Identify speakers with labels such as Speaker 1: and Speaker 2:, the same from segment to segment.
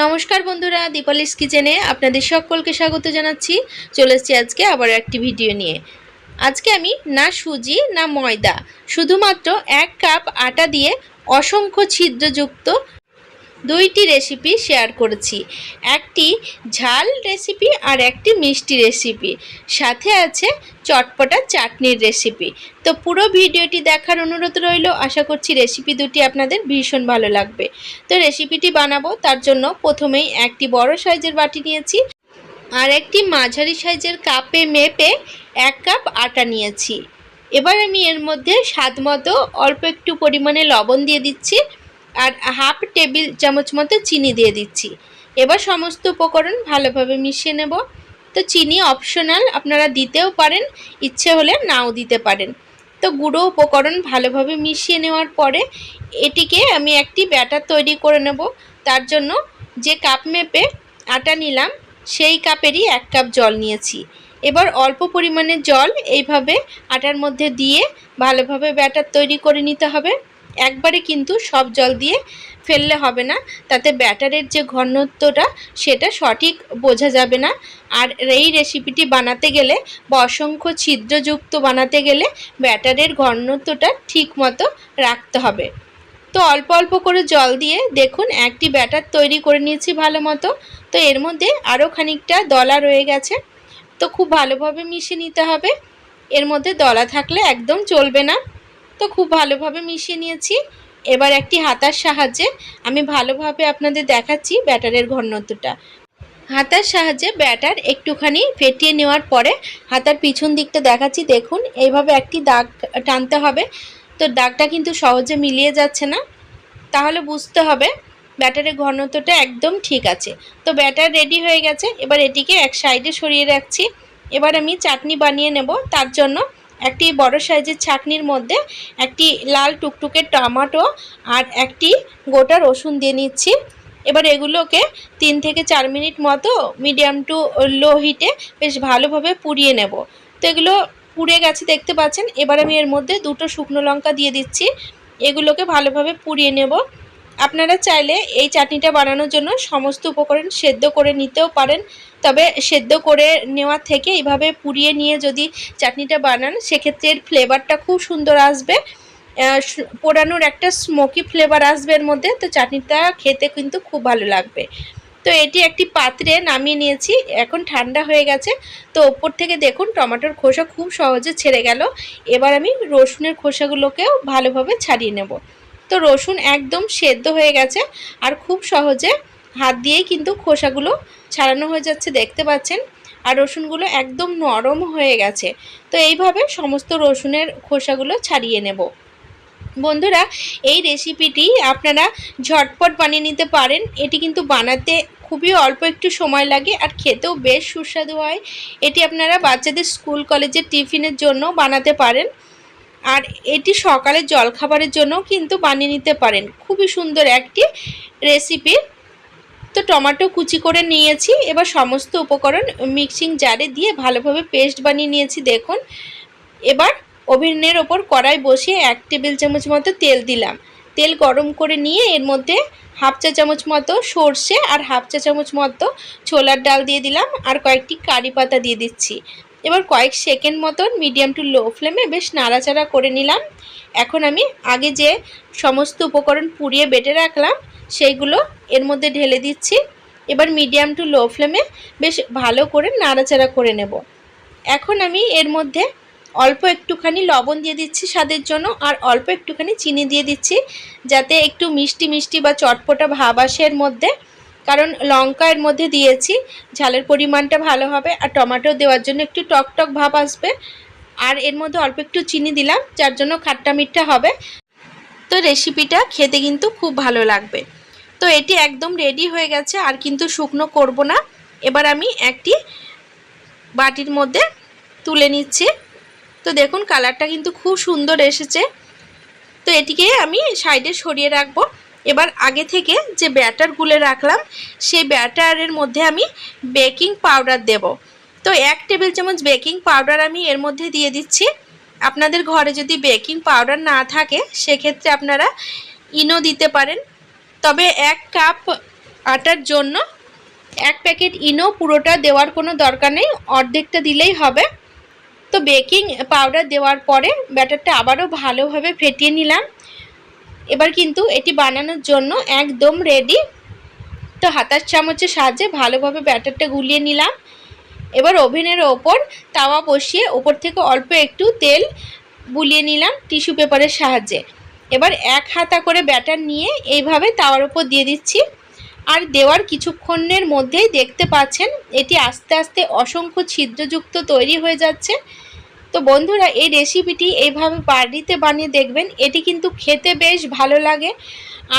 Speaker 1: নমস্কার বন্ধুরা, দীপালিস কিচেনে আপনাদের সকলকে স্বাগত জানাচ্ছি। চলে এসেছি আজকে আবার একটি ভিডিও নিয়ে। আজকে আমি না সুজি, না ময়দা, শুধুমাত্র এক কাপ আটা দিয়ে অসংখ্য ছিদ্রযুক্ত দুইটি রেসিপি শেয়ার করেছি। একটি ঝাল রেসিপি আর একটি মিষ্টি রেসিপি সাথে আছে চটপটা চাটনির রেসিপি তো পুরো ভিডিওটি দেখার অনুরোধ রইল, আশা করছি রেসিপি দুটি আপনাদের ভীষণ ভালো লাগবে। তো রেসিপিটি বানাবো, তার জন্য প্রথমেই একটি বড় সাইজের বাটি নিয়েছি আর একটি মাঝারি সাইজের কাপে মেপে এক কাপ আটা নিয়েছি। এবার আমি এর মধ্যে স্বাদ মতো অল্প একটু পরিমাণে লবণ দিয়ে দিচ্ছি। আর হাফ টেবিল চামচ মতো চিনি দিয়ে দিচ্ছি। এবার সমস্ত উপকরণ ভালোভাবে মিশিয়ে নেব। তো চিনি অপশনাল আপনারা দিতেও পারেন, ইচ্ছে হলে নাও দিতে পারেন। তো গুঁড়ো উপকরণ ভালোভাবে মিশিয়ে নেওয়ার পরে এটিকে আমি একটি ব্যাটার তৈরি করে নেব। তার জন্য যে কাপ মেপে আটা নিলাম, সেই কাপেরই এক কাপ জল নিয়েছি। এবার অল্প পরিমাণে জল এইভাবে আটার মধ্যে দিয়ে ভালোভাবে ব্যাটার তৈরি করে নিতে হবে। একবারে কিন্তু সব জল দিয়ে ফেললে হবে না। তাতে ব্যাটারের যে ঘনত্বটা, সেটা সঠিক বোঝা যাবে না। আর এই রেসিপিটি বানাতে গেলে বা অসংখ্য ছিদ্রযুক্ত বানাতে গেলে ব্যাটারের ঘনত্বটা ঠিক মতো রাখতে হবে। তো অল্প অল্প করে জল দিয়ে দেখুন, একটি ব্যাটার তৈরি করে নিয়েছি ভালো মতো। তো এর মধ্যে আরও খানিকটা দলা রয়ে গেছে। তো খুব ভালোভাবে মিশিয়ে নিতে হবে। এর মধ্যে দলা থাকলে একদম চলবে না। তো খুব ভালোভাবে মিশিয়ে নিয়েছি। এবার একটি হাতার সাহায্যে আমি ভালোভাবে আপনাদের দেখাচ্ছি ব্যাটারের ঘনত্বটা। হাতার সাহায্যে ব্যাটার একটুখানি ফেটিয়ে নেওয়ার পরে হাতার পিছন দিকটা দেখাচ্ছি। দেখুন, এইভাবে একটি দাগ টানতে হবে। তো দাগটা কিন্তু সহজে মিলিয়ে যাচ্ছে না। তাহলে বুঝতে হবে ব্যাটারের ঘনত্বটা একদম ঠিক আছে। তো ব্যাটার রেডি হয়ে গেছে। এবার এটিকে এক সাইডে সরিয়ে রাখছি। এবার আমি চাটনি বানিয়ে নেব। তার জন্য একটি বড় সাইজের ছাকনির মধ্যে একটি লাল টুকটুকে টমাটো আর একটি গোটা রসুন দিয়ে নিচ্ছি। এবার এগুলোকে তিন থেকে চার মিনিট মতো মিডিয়াম টু লো হিটে বেশ ভালোভাবে পুড়িয়ে নেব। তো এগুলো পুড়ে গেছে দেখতে পাচ্ছেন। এবার আমি এর মধ্যে দুটো শুকনো লঙ্কা দিয়ে দিচ্ছি। এগুলোকে ভালোভাবে পুড়িয়ে নেব। আপনারা চাইলে এই চাটনিটা বানানোর জন্য সমস্ত উপকরণ সেদ্ধ করে নিতেও পারেন। তবে সেদ্ধ করে নেওয়া থেকে এইভাবে পুড়িয়ে নিয়ে যদি চাটনিটা বানান, সেক্ষেত্রে এর ফ্লেভারটা খুব সুন্দর আসবে। পোড়ানোর একটা স্মোকি ফ্লেভার আসবে এর মধ্যে। তো চাটনিটা খেতে কিন্তু খুব ভালো লাগবে। তো এটি একটি পাত্রে নামিয়ে নিয়েছি। এখন ঠান্ডা হয়ে গেছে। তো ওপর থেকে দেখুন, টমেটোর খোসা খুব সহজে ছেড়ে গেল। এবার আমি রসুনের খোসাগুলোকেও ভালোভাবে ছাড়িয়ে নেব। তো রসুন একদম সেদ্ধ হয়ে গেছে আর খুব সহজে হাত দিয়েই কিন্তু খোসাগুলো ছাড়ানো হয়ে যাচ্ছে, দেখতে পাচ্ছেন? আর রসুনগুলো একদম নরম হয়ে গেছে। তো এইভাবে সমস্ত রসুনের খোসাগুলো ছাড়িয়ে নেব। বন্ধুরা, এই রেসিপিটি আপনারা ঝটপট বানিয়ে নিতে পারেন। এটি কিন্তু বানাতে খুবই অল্প একটু সময় লাগে আর খেতেও বেশ সুস্বাদু হয়। এটি আপনারা বাচ্চাদের স্কুল, কলেজের টিফিনের জন্য বানাতে পারেন। আর এটি সকালের জলখাবারের জন্য কিন্তু বানিয়ে নিতে পারেন। খুবই সুন্দর একটি রেসিপি তো টমেটো কুচি করে নিয়েছি। এবার সমস্ত উপকরণ মিক্সিং জারে দিয়ে ভালোভাবে পেস্ট বানিয়ে নিয়েছি, দেখুন। এবার ওভেনের ওপর কড়াই বসিয়ে এক টেবিল চামচ মতো তেল দিলাম। তেল গরম করে নিয়ে এর মধ্যে হাফ চা চামচ মতো সর্ষে আর হাফ চা চামচ মতো ছোলার ডাল দিয়ে দিলাম। আর কয়েকটি কারি পাতা দিয়ে দিচ্ছি। এবার কয়েক সেকেন্ড মতন মিডিয়াম টু লো ফ্লেমে বেশ নাড়াচাড়া করে নিলাম। এখন আমি আগে যে সমস্ত উপকরণ পুড়িয়ে বেটে রাখলাম, সেইগুলো এর মধ্যে ঢেলে দিচ্ছি। এবার মিডিয়াম টু লো ফ্লেমে বেশ ভালো করে নাড়াচাড়া করে নেব। এখন আমি এর মধ্যে অল্প একটুখানি লবণ দিয়ে দিচ্ছি স্বাদের জন্য, আর অল্প একটুখানি চিনি দিয়ে দিচ্ছি, যাতে একটু মিষ্টি মিষ্টি বা চটপটা ভাব আসে এর মধ্যে। কারণ লঙ্কা এর মধ্যে দিয়েছি, ঝালের পরিমাণটা ভালো হবে, আর টমেটো দেওয়ার জন্য একটু টক টক ভাব আসবে, আর এর মধ্যে অল্প একটু চিনি দিলাম, যার জন্য খাট্টা মিঠা হবে। তো রেসিপিটা খেতে কিন্তু খুব ভালো লাগবে। তো এটি একদম রেডি হয়ে গেছে, আর কিন্তু শুকনো করব না। এবার আমি একটি বাটির মধ্যে তুলে নিচ্ছি। তো দেখুন কালারটা কিন্তু খুব সুন্দর এসেছে। তো এটিকে আমি সাইডে সরিয়ে রাখব। এবার আগে থেকে যে ব্যাটার গুলে রাখলাম, সেই ব্যাটারের মধ্যে আমি বেকিং পাউডার দেব। তো এক টেবিল চামচ বেকিং পাউডার আমি এর মধ্যে দিয়ে দিচ্ছি। আপনাদের ঘরে যদি বেকিং পাউডার না থাকে, সেক্ষেত্রে আপনারা ইনো দিতে পারেন। তবে এক কাপ আটার জন্য এক প্যাকেট ইনো পুরোটা দেওয়ার কোনো দরকার নেই, অর্ধেকটা দিলেই হবে। তো বেকিং পাউডার দেওয়ার পরে ব্যাটারটা আবারও ভালোভাবে ফেটিয়ে নিলাম। এবার কিন্তু এটি বানানোর জন্য একদম রেডি তো হাতার চামচের সাহায্যে ভালোভাবে ব্যাটারটা গুলিয়ে নিলাম। এবার ওভেনের ওপর তাওয়া বসিয়ে ওপর থেকে অল্প একটু তেল বুলিয়ে নিলাম টিস্যু পেপারের সাহায্যে। এবার এক হাতা করে ব্যাটার নিয়ে এইভাবে তাওয়ার ওপর দিয়ে দিচ্ছি। আর দেওয়ার কিছুক্ষণের মধ্যেই দেখতে পাচ্ছেন, এটি আস্তে আস্তে অসংখ্য ছিদ্রযুক্ত তৈরি হয়ে যাচ্ছে। তো বন্ধুরা, এই রেসিপিটি এইভাবে বাড়িতে বানিয়ে দেখবেন, এটি কিন্তু খেতে বেশ ভালো লাগে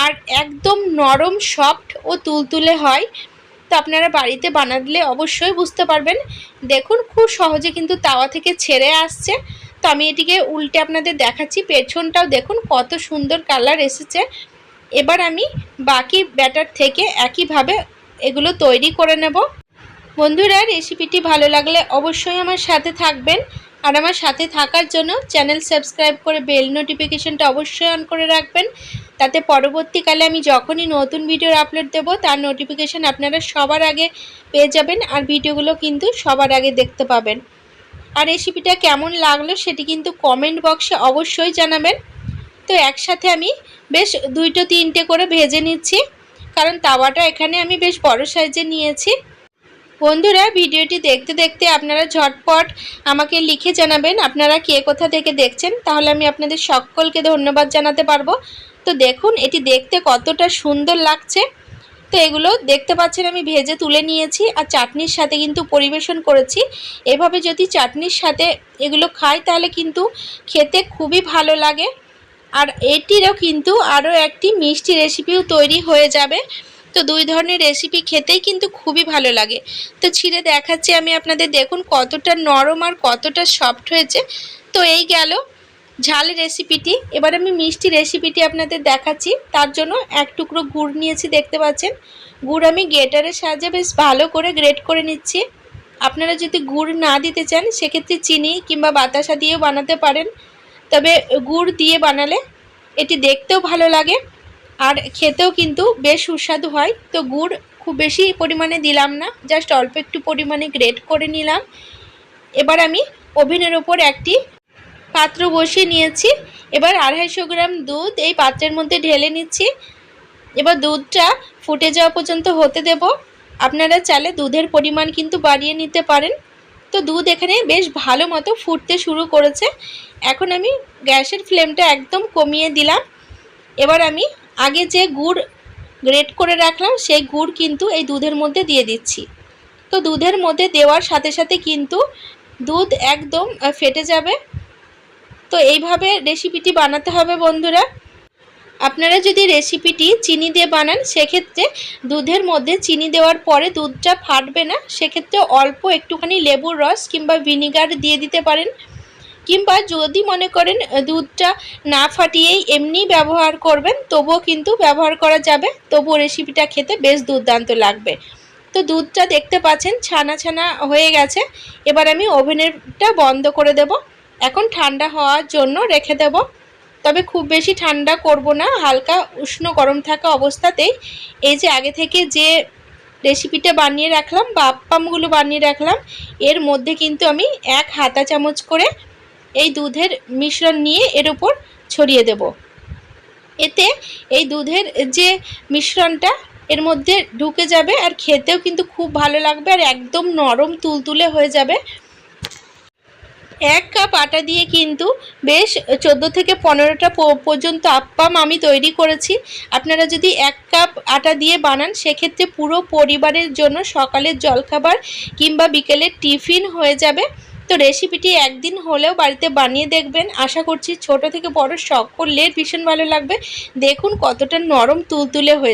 Speaker 1: আর একদম নরম সফট ও তুলতুলে হয়। তো আপনারা বাড়িতে বানালে অবশ্যই বুঝতে পারবেন। দেখুন, খুব সহজে কিন্তু তাওয়া থেকে ছেড়ে আসছে। তো আমি এটিকে উল্টে আপনাদের দেখাচ্ছি, পেছনটাও দেখুন কত সুন্দর কালার এসেছে। এবার আমি বাকি ব্যাটার থেকে একইভাবে এগুলো তৈরি করে নেব। বন্ধুরা রেসিপিটি ভালো লাগলে অবশ্যই আমার সাথে থাকবেন। আর আমার সাথে থাকার জন্য চ্যানেল সাবস্ক্রাইব করে বেল নোটিফিকেশনটা অবশ্যই অন করে রাখবেন। তাতে পরবর্তীকালে আমি যখনই নতুন ভিডিওর আপলোড দেব, তার নোটিফিকেশান আপনারা সবার আগে পেয়ে যাবেন আর ভিডিওগুলো কিন্তু সবার আগে দেখতে পাবেন। আর রেসিপিটা কেমন লাগল সেটি কিন্তু কমেন্ট বক্সে অবশ্যই জানাবেন। তো একসাথে আমি বেশ দুইটো তিনটে করে ভেজে নিচ্ছি। কারণ তাওয়াটা এখানে আমি বেশ বড় সাইজে নিয়েছি। বন্ধুরা, ভিডিওটি দেখতে দেখতে আপনারা ঝটপট আমাকে লিখে জানাবেন আপনারা কে কোথা থেকে দেখছেন। তাহলে আমি আপনাদের সকলকে ধন্যবাদ জানাতে পারব। তো দেখুন, এটি দেখতে কতটা সুন্দর লাগছে। তো এগুলো দেখতে পাচ্ছেন, আমি ভেজে তুলে নিয়েছি আর চাটনির সাথে কিন্তু পরিবেশন করেছি। এভাবে যদি চাটনির সাথে এগুলো খাই, তাহলে কিন্তু খেতে খুবই ভালো লাগে। আর এটিরও কিন্তু আরও একটি মিষ্টি রেসিপিও তৈরি হয়ে যাবে। তো দুই ধরনের রেসিপি খেতেই কিন্তু খুবই ভালো লাগে। তো ছিঁড়ে দেখাচ্ছি আমি আপনাদের, দেখুন কতটা নরম আর কতটা সফট হয়েছে। তো এই গেল ঝাল রেসিপিটি এবার আমি মিষ্টি রেসিপিটি আপনাদের দেখাচ্ছি। তার জন্য এক টুকরো গুড় নিয়েছি, দেখতে পাচ্ছেন? গুড় আমি গ্রেটারের সাহায্যে বেশ ভালো করে গ্রেট করে নিচ্ছি। আপনারা যদি গুড় না দিতে চান, সেক্ষেত্রে চিনি কিংবা বাতাসা দিয়েও বানাতে পারেন। তবে গুড় দিয়ে বানালে এটি দেখতেও ভালো লাগে। আর খেতেও কিন্তু বেশ সুস্বাদু হয়। তো গুড় খুব বেশি পরিমাণে দিলাম না জাস্ট অল্প একটু পরিমাণে গ্রেট করে নিলাম। এবার আমি ওভেনের ওপর একটি পাত্র বসিয়ে নিয়েছি। এবার আড়াইশো গ্রাম দুধ এই পাত্রের মধ্যে ঢেলে নিচ্ছি। এবার দুধটা ফুটে যাওয়া পর্যন্ত হতে দেব। আপনারা চালে দুধের পরিমাণ কিন্তু বাড়িয়ে নিতে পারেন। তো দুধ এখানে বেশ ভালো মতো ফুটতে শুরু করেছে। এখন আমি গ্যাসের ফ্লেমটা একদম কমিয়ে দিলাম। এবার আমি আগে যে গুড় গ্রেট করে রাখলাম, সেই গুড় কিন্তু এই দুধের মধ্যে দিয়ে দিচ্ছি। তো দুধের মধ্যে দেওয়ার সাথে সাথে কিন্তু দুধ একদম ফেটে যাবে। তো এইভাবে রেসিপিটি বানাতে হবে বন্ধুরা। আপনারা যদি রেসিপিটি চিনি দিয়ে বানান, সেক্ষেত্রে দুধের মধ্যে চিনি দেওয়ার পরে দুধটা ফাটবে না। সেক্ষেত্রে অল্প একটুখানি লেবুর রস কিংবা ভিনিগার দিয়ে দিতে পারেন। কিংবা যদি মনে করেন দুধটা না ফাটিয়েই এমনি ব্যবহার করবেন, তবুও কিন্তু ব্যবহার করা যাবে। তবুও রেসিপিটা খেতে বেশ দুর্দান্ত লাগবে। তো দুধটা দেখতে পাচ্ছেন, ছানা ছানা হয়ে গেছে। এবার আমি ওভেনেরটা বন্ধ করে দেব। এখন ঠান্ডা হওয়ার জন্য রেখে দেব। তবে খুব বেশি ঠান্ডা করব না, হালকা উষ্ণ গরম থাকা অবস্থাতেই। এই যে আগে থেকে যে রেসিপিটা বানিয়ে রাখলাম বা আপ্পামগুলো বানিয়ে রাখলাম, এর মধ্যে কিন্তু আমি এক হাতা চামচ করে এই দুধের মিশ্রণ নিয়ে এর উপর ছড়িয়ে দেব। এতে এই দুধের যে মিশ্রণটা এর মধ্যে ঢুকে যাবে আর খেতেও কিন্তু খুব ভালো লাগবে আর একদম নরম তুলতুলে হয়ে যাবে। এক কাপ আটা দিয়ে কিন্তু বেশ চোদ্দ থেকে পনেরোটা পর্যন্ত আপ্পাম আমি তৈরি করেছি। আপনারা যদি এক কাপ আটা দিয়ে বানান, সেক্ষেত্রে পুরো পরিবারের জন্য সকালের জলখাবার কিংবা বিকেলের টিফিন হয়ে যাবে। তো রেসিপিটি একদিন হলেও বাড়িতে বানিয়ে দেখবেন। আশা করছি ছোট থেকে বড় সকলের ভীষণ ভালো লাগবে। দেখুন কতটা নরম তুলতুলে হয়েছে।